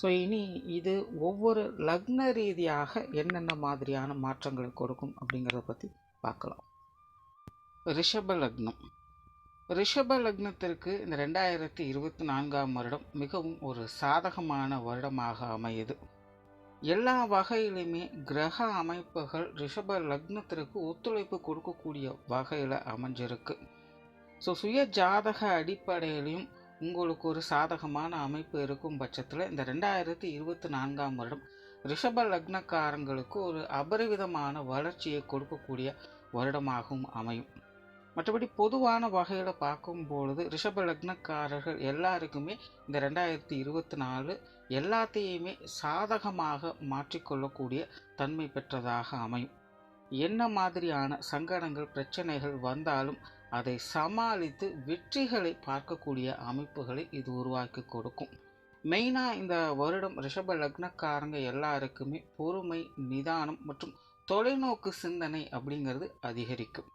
So இனி இது ஒவ்வொரு லக்ன ரீதியாக என்னென்ன மாதிரியான மாற்றங்களை கொடுக்கும் அப்படிங்கிறத பற்றி பார்க்கலாம். ரிஷப லக்னம். ரிஷப லக்னத்திற்கு இந்த ரெண்டாயிரத்தி இருபத்தி நான்காம் வருடம் மிகவும் ஒரு சாதகமான வருடமாக அமையுது. எல்லா வகையிலுமே கிரக அமைப்புகள் ரிஷப லக்னத்திற்கு ஒத்துழைப்பு கொடுக்கக்கூடிய வகையில் அமைஞ்சிருக்கு. ஸோ சுய ஜாதக அடிப்படையிலையும் உங்களுக்கு ஒரு சாதகமான அமைப்பு இருக்கும் பட்சத்தில் இந்த ரெண்டாயிரத்தி இருபத்தி நான்காம் வருடம் ரிஷப லக்னக்காரங்களுக்கு ஒரு அபரிவிதமான வளர்ச்சியை கொடுக்கக்கூடிய வருடமாகவும் அமையும். மற்றபடி பொதுவான வகையில் பார்க்கும்பொழுது ரிஷப லக்னக்காரர்கள் எல்லாருக்குமே இந்த ரெண்டாயிரத்தி இருபத்தி நாலு எல்லாத்தையுமே சாதகமாக மாற்றிக்கொள்ளக்கூடிய தன்மை பெற்றதாக அமையும். என்ன மாதிரியான சங்கடங்கள் பிரச்சனைகள் வந்தாலும் அதை சமாளித்து வெற்றிகளை பார்க்கக்கூடிய அமைப்புகளை இது உருவாக்கி கொடுக்கும். மெயினாக இந்த வருடம் ரிஷப லக்னக்காரங்க எல்லாருக்குமே பொறுமை நிதானம் மற்றும் தொலைநோக்கு சிந்தனை அப்படிங்கிறது அதிகரிக்கும்.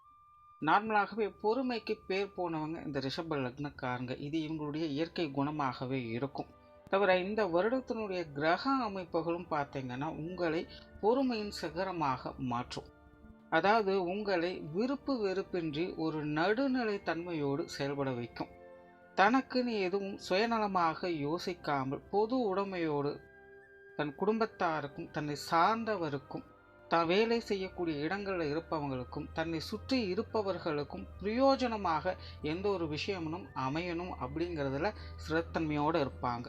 நார்மலாகவே பொறுமைக்கு பேர் போனவங்க இந்த ரிஷப லக்னக்காரங்க. இது இவங்களுடைய இயற்கை குணமாகவே இருக்கும். தவிர இந்த வருடத்தினுடைய கிரக அமைப்புகளும் பார்த்தீங்கன்னா உங்களை பொறுமையின் சிகரமாக மாற்றும். அதாவது உங்களை விருப்பு வெறுப்பின்றி ஒரு நடுநிலை தன்மையோடு செயல்பட வைக்கும். தனக்குன்னு எதுவும் சுயநலமாக யோசிக்காமல் பொது உடைமையோடு தன் குடும்பத்தாருக்கும் தன்னை சார்ந்தவருக்கும் தான் வேலை செய்யக்கூடிய இடங்களில் இருப்பவங்களுக்கும் தன்னை சுற்றி இருப்பவர்களுக்கும் பிரயோஜனமாக எந்த ஒரு விஷயமும் அமையணும் அப்படிங்கிறதுல சிறத்தன்மையோடு இருப்பாங்க.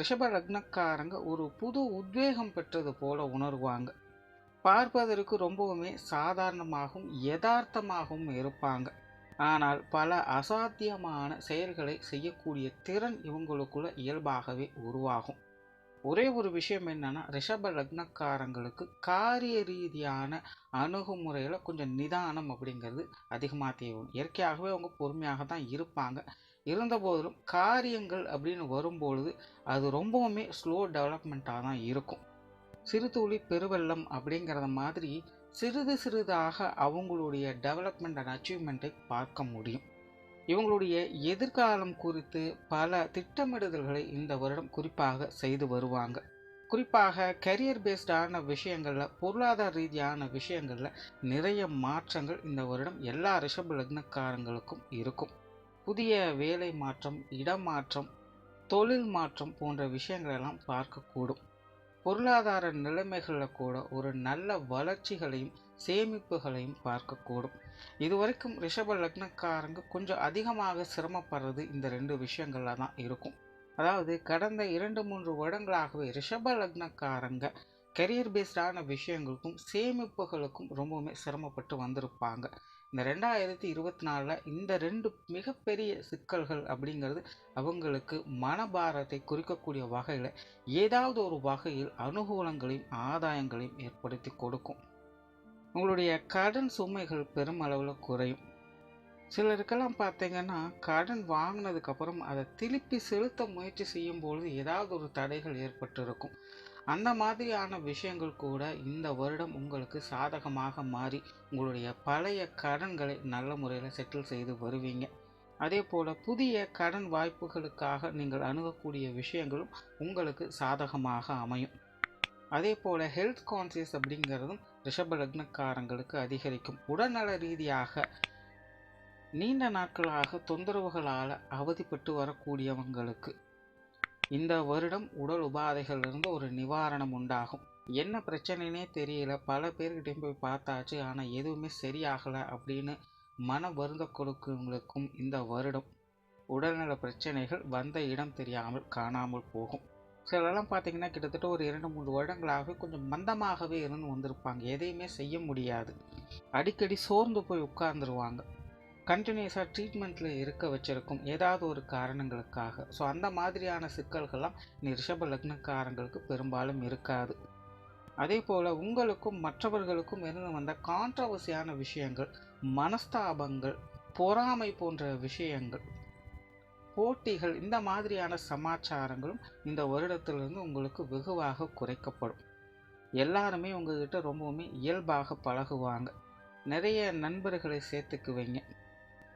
ரிஷப லக்னக்காரங்க ஒரு புது உத்வேகம் பெற்றது போல உணர்வாங்க. பார்ப்பதற்கு ரொம்பவுமே சாதாரணமாகவும் யதார்த்தமாகவும் இருப்பாங்க. ஆனால் பல அசாத்தியமான செயல்களை செய்யக்கூடிய திறன் இவங்களுக்குள்ள இயல்பாகவே உருவாகும். ஒரே ஒரு விஷயம் என்னன்னா ரிஷப லக்னக்காரங்களுக்கு காரிய ரீதியான அணுகுமுறையில் கொஞ்சம் நிதானம் அப்படிங்கிறது அதிகமாக தேவை இயற்கையாகவே அவங்க பொறுமையாக தான் இருப்பாங்க. இருந்தபோதிலும் காரியங்கள் அப்படின்னு வரும்பொழுது அது ரொம்பவுமே ஸ்லோ டெவலப்மெண்ட்டாக தான் இருக்கும். சிறுதுளி பெருவெள்ளம் அப்படிங்கிறத மாதிரி சிறிது சிறிதாக அவங்களுடைய டெவலப்மெண்ட் அண்ட் அச்சீவ்மெண்ட்டை பார்க்க முடியும். இவங்களுடைய எதிர்காலம் குறித்து பல திட்டமிடுதல்களை இந்த வருடம் குறிப்பாக செய்து வருவாங்க. குறிப்பாக கரியர் பேஸ்டான விஷயங்களில் பொருளாதார ரீதியான விஷயங்களில் நிறைய மாற்றங்கள் இந்த வருடம் எல்லா ரிஷப லக்னக்காரங்களுக்கும் இருக்கும். புதிய வேலை மாற்றம் இடமாற்றம் தொழில் மாற்றம் போன்ற விஷயங்களெல்லாம் பார்க்கக்கூடும். பொருளாதார நிலைமைகளில் கூட ஒரு நல்ல வளர்ச்சிகளையும் சேமிப்புகளையும் பார்க்கக்கூடும். இதுவரைக்கும் ரிஷப லக்னக்காரங்க கொஞ்சம் அதிகமாக சிரமப்படுறது இந்த ரெண்டு விஷயங்களில் தான் இருக்கும். அதாவது கடந்த இரண்டு மூன்று வருடங்களாகவே ரிஷப லக்னக்காரங்க கெரியர் பேஸ்டான விஷயங்களுக்கும் சேமிப்புகளுக்கும் ரொம்பவுமே சிரமப்பட்டு வந்திருப்பாங்க. இந்த ரெண்டாயிரத்தி இருபத்தி நாலில் இந்த ரெண்டு மிகப்பெரிய சிக்கல்கள் அப்படிங்கிறது அவங்களுக்கு மனபாரத்தை குறிக்கக்கூடிய வகையில் ஏதாவது ஒரு வகையில் அனுகூலங்களையும் ஆதாயங்களையும் ஏற்படுத்தி கொடுக்கும். உங்களுடைய கடன் சுமைகள் பெருமளவில் குறையும். சிலருக்கெல்லாம் பார்த்தீங்கன்னா கடன் வாங்கினதுக்கப்புறம் அதை திருப்பி செலுத்த முயற்சி செய்யும் பொழுது ஏதாவது ஒரு தடைகள் ஏற்பட்டு இருக்கும் அந்த மாதிரியான விஷயங்கள் கூட இந்த வருடம் உங்களுக்கு சாதகமாக மாறி உங்களுடைய பழைய கடன்களை நல்ல முறையில் செட்டில் செய்து வருவீங்க. அதே போல் புதிய கடன் வாய்ப்புகளுக்காக நீங்கள் அணுகக்கூடிய விஷயங்களும் உங்களுக்கு சாதகமாக அமையும். அதே போல் ஹெல்த் கான்சியஸ் அப்படிங்கிறதும் ரிஷப லக்னக்காரங்களுக்கு அதிகரிக்கும். உடல்நல ரீதியாக நீண்ட நாட்களாக தொந்தரவுகளால் அவதிப்பட்டு வரக்கூடியவங்களுக்கு இந்த வருடம் உடல் உபாதைகளிலிருந்து ஒரு நிவாரணம் உண்டாகும். என்ன பிரச்சனைனே தெரியல. பல பேர்கிட்டையும் போய் பார்த்தாச்சு. ஆனால் எதுவுமே சரியாகலை அப்படின்னு மன வருந்த கொடுக்கவங்களுக்கும் இந்த வருடம் உடல்நல பிரச்சனைகள் வந்த இடம் தெரியாமல் காணாமல் போகும். சிலரெல்லாம் பார்த்தீங்கன்னா கிட்டத்தட்ட ஒரு இரண்டு மூன்று வருடங்களாகவே கொஞ்சம் மந்தமாகவே இருந்து வந்திருப்பாங்க. எதையுமே செய்ய முடியாது. அடிக்கடி சோர்ந்து போய் உட்கார்ந்துருவாங்க. கண்டினியூஸாக ட்ரீட்மெண்ட்டில் இருக்க வச்சிருக்கும் ஏதாவது ஒரு காரணங்களுக்காக. ஸோ அந்த மாதிரியான சிக்கல்கள்லாம் நீ ரிஷப லக்னக்காரங்களுக்கு பெரும்பாலும் இருக்காது. அதே போல் உங்களுக்கும் மற்றவர்களுக்கும் இருந்து வந்த கான்ட்ரவர்சியான விஷயங்கள் மனஸ்தாபங்கள் பொறாமை போன்ற விஷயங்கள் போட்டிகள் இந்த மாதிரியான சமாச்சாரங்களும் இந்த வருடத்திலிருந்து உங்களுக்கு வெகுவாக குறைக்கப்படும். எல்லாருமே உங்ககிட்ட ரொம்பவுமே இயல்பாக பழகுவாங்க. நிறைய நண்பர்களை சேர்த்துக்குவீங்க.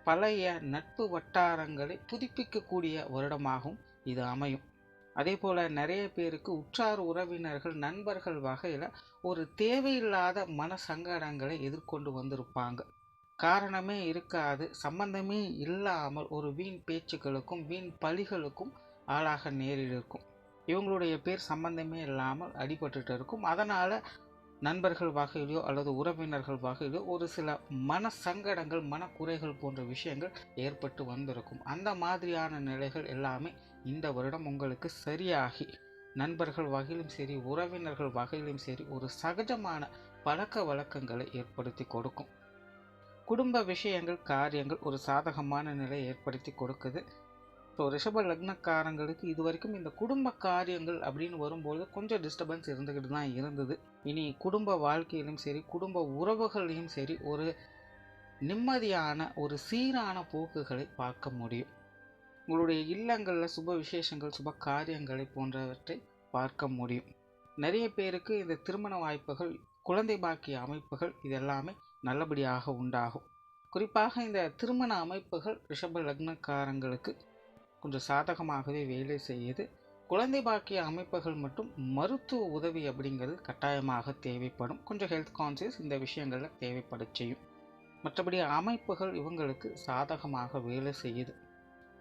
பழைய நட்பு வட்டாரங்களை புதுப்பிக்கக்கூடிய வருடமாகவும் இது அமையும். அதே போல் நிறைய பேருக்கு உற்றார் உறவினர்கள் நண்பர்கள் வகையில் ஒரு தேவையில்லாத மன சங்கடங்களை எதிர்கொண்டு வந்திருப்பாங்க. காரணமே இருக்காது சம்பந்தமே இல்லாமல் ஒரு வீண் பேச்சுக்களுக்கும் வீண் பழிகளுக்கும் ஆளாக நேரிடிருக்கும் இவங்களுடைய பேர் சம்பந்தமே இல்லாமல் அடிபட்டுட்டு இருக்கும். அதனால் நண்பர்கள் வகையிலோ அல்லது உறவினர்கள் வகையிலோ ஒரு சில மன சங்கடங்கள் மனக்குறைகள் போன்ற விஷயங்கள் ஏற்பட்டு வந்திருக்கும். அந்த மாதிரியான நிலைகள் எல்லாமே இந்த வருடம் உங்களுக்கு சரியாகி நண்பர்கள் வகையிலும் சரி உறவினர்கள் வகையிலும் சரி ஒரு சகஜமான பழக்க வழக்கங்களை ஏற்படுத்தி கொடுக்கும். குடும்ப விஷயங்கள் காரியங்கள் ஒரு சாதகமான நிலையை ஏற்படுத்தி கொடுக்குது. ஸோ ரிஷப லக்னக்காரங்களுக்கு இது வரைக்கும் இந்த குடும்ப காரியங்கள் அப்படின்னு வரும்போது கொஞ்சம் டிஸ்டர்பன்ஸ் இருந்துக்கிட்டு தான் இருந்தது. இனி குடும்ப வாழ்க்கையிலும் சரி குடும்ப உறவுகளையும் சரி ஒரு நிம்மதியான ஒரு சீரான போக்குகளை பார்க்க முடியும். உங்களுடைய இல்லங்களில் சுப விசேஷங்கள் சுப காரியங்களை போன்றவற்றை பார்க்க முடியும். நிறைய பேருக்கு இந்த திருமண வாய்ப்புகள் குழந்தை பாக்கிய அமைப்புகள் இதெல்லாமே நல்லபடியாக உண்டாகும். குறிப்பாக இந்த திருமண அமைப்புகள் ரிஷப லக்னக்காரங்களுக்கு கொஞ்சம் சாதகமாகவே வேலை செய்யுது. குழந்தை பாக்கிய அமைப்புகள் மட்டும் மருத்துவ உதவி அப்படிங்கிறது கட்டாயமாக தேவைப்படும். கொஞ்சம் ஹெல்த் கான்சியஸ் இந்த விஷயங்களில் தேவைப்பட செய்யும். மற்றபடி அமைப்புகள் இவங்களுக்கு சாதகமாக வேலை செய்யுது.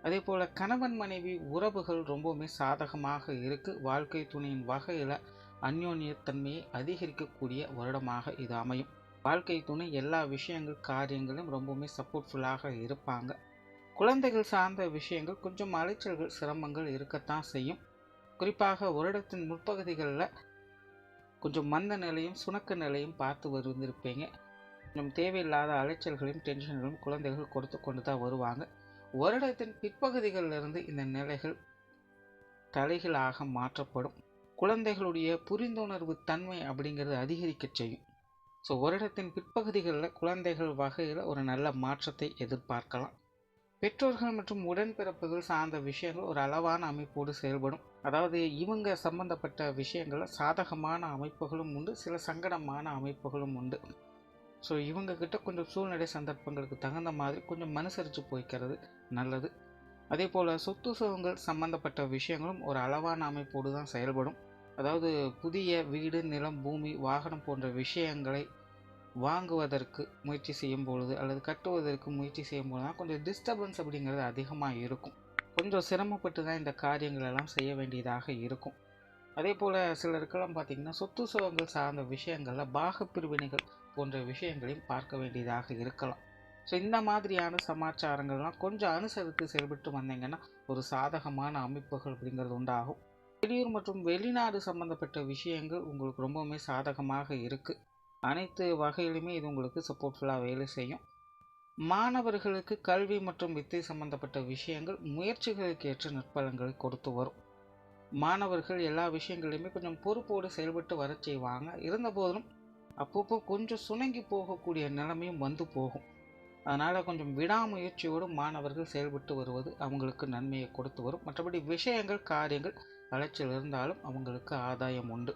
அதே போல் கணவன் மனைவி உறவுகள் ரொம்பவுமே சாதகமாக இருக்குது வாழ்க்கை துணையின் வகையில் அந்யோன்யத்தன்மையை அதிகரிக்கக்கூடிய வருடமாக இது அமையும். வாழ்க்கை துணை எல்லா விஷயங்கள் காரியங்களும் ரொம்பவுமே சப்போர்ட்ஃபுல்லாக இருப்பாங்க. குழந்தைகள் சார்ந்த விஷயங்கள் கொஞ்சம் அலைச்சல்கள் சிரமங்கள் இருக்கத்தான் செய்யும். குறிப்பாக வருடத்தின் முற்பகுதிகளில் கொஞ்சம் மந்த நிலையும் சுணக்க நிலையும் பார்த்து வந்திருப்பீங்க. கொஞ்சம் தேவையில்லாத அலைச்சல்களையும் டென்ஷன்களையும் குழந்தைகள் கொடுத்து கொண்டு தான் வருவாங்க. வருடத்தின் பிற்பகுதிகளிலிருந்து இந்த நிலைகள் தலைகளாக மாற்றப்படும். குழந்தைகளுடைய புரிந்துணர்வு தன்மை அப்படிங்கிறது அதிகரிக்க செய்யும். ஸோ வருடத்தின் பிற்பகுதிகளில் குழந்தைகள் வகையில் ஒரு நல்ல மாற்றத்தை எதிர்பார்க்கலாம். பெற்றோர்கள் மற்றும் உடன்பிறப்புகள் சார்ந்த விஷயங்கள் ஒரு அளவான அமைப்போடு செயல்படும். அதாவது இவங்க சம்பந்தப்பட்ட விஷயங்களில் சாதகமான அமைப்புகளும் உண்டு சில சங்கடமான அமைப்புகளும் உண்டு. ஸோ இவங்கக்கிட்ட கொஞ்சம் சூழ்நிலை சந்தர்ப்பங்களுக்கு தகுந்த மாதிரி கொஞ்சம் மனுசரித்து போய்க்கிறது நல்லது. அதே போல் சொத்து சுகங்கள் சம்பந்தப்பட்ட விஷயங்களும் ஒரு அளவான அமைப்போடு தான் செயல்படும். அதாவது புதிய வீடு நிலம் பூமி வாகனம் போன்ற விஷயங்களை வாங்குவதற்கு முயற்சி செய்யும் பொழுது அல்லது கட்டுவதற்கு முயற்சி செய்யும் பொழுது தான் கொஞ்சம் டிஸ்டர்பன்ஸ் அப்படிங்கிறது அதிகமாக இருக்கும். கொஞ்சம் சிரமப்பட்டு தான் இந்த காரியங்கள் எல்லாம் செய்ய வேண்டியதாக இருக்கும். அதே போல் சிலருக்கெல்லாம் பார்த்திங்கன்னா சொத்து சுகங்கள் சார்ந்த விஷயங்களில் பாக பிரிவினைகள் போன்ற விஷயங்களையும் பார்க்க வேண்டியதாக இருக்கலாம். ஸோ இந்த மாதிரியான சமாச்சாரங்கள்லாம் கொஞ்சம் அனுசரித்து செயல்பட்டு வந்தீங்கன்னா ஒரு சாதகமான அமைப்புகள் அப்படிங்கிறது உண்டாகும். வெளியூர் மற்றும் வெளிநாடு சம்மந்தப்பட்ட விஷயங்கள் உங்களுக்கு ரொம்பவுமே சாதகமாக இருக்குது அனைத்து வகையிலுமே இது உங்களுக்கு சப்போர்ட்ஃபுல்லாக வேலை செய்யும். மாணவர்களுக்கு கல்வி மற்றும் வித்தை சம்பந்தப்பட்ட விஷயங்கள் முயற்சிகளுக்கு ஏற்ற நற்பலன்களை கொடுத்து வரும். மாணவர்கள் எல்லா விஷயங்களையுமே கொஞ்சம் பொறுப்போடு செயல்பட்டு வர செய்வாங்க. இருந்தபோதிலும் அப்பப்போ கொஞ்சம் சுணங்கி போகக்கூடிய நிலைமையும் வந்து போகும். அதனால் கொஞ்சம் விடாமுயற்சியோடு மாணவர்கள் செயல்பட்டு வருவது அவங்களுக்கு நன்மையை கொடுத்து வரும். மற்றபடி விஷயங்கள் காரியங்கள் அலைச்சல் இருந்தாலும் அவங்களுக்கு ஆதாயம் உண்டு.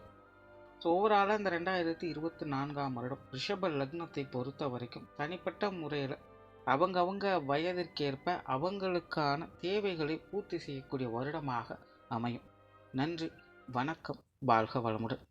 ஸோ ஓவராலாக இந்த ரெண்டாயிரத்தி இருபத்தி நான்காம் வருடம் ரிஷப லக்னத்தை பொறுத்த வரைக்கும் தனிப்பட்ட முறையில் அவங்க வயதிற்கேற்ப அவங்களுக்கான தேவைகளை பூர்த்தி செய்யக்கூடிய வருடமாக அமையும். நன்றி வணக்கம் வாழ்க வளமுடன்.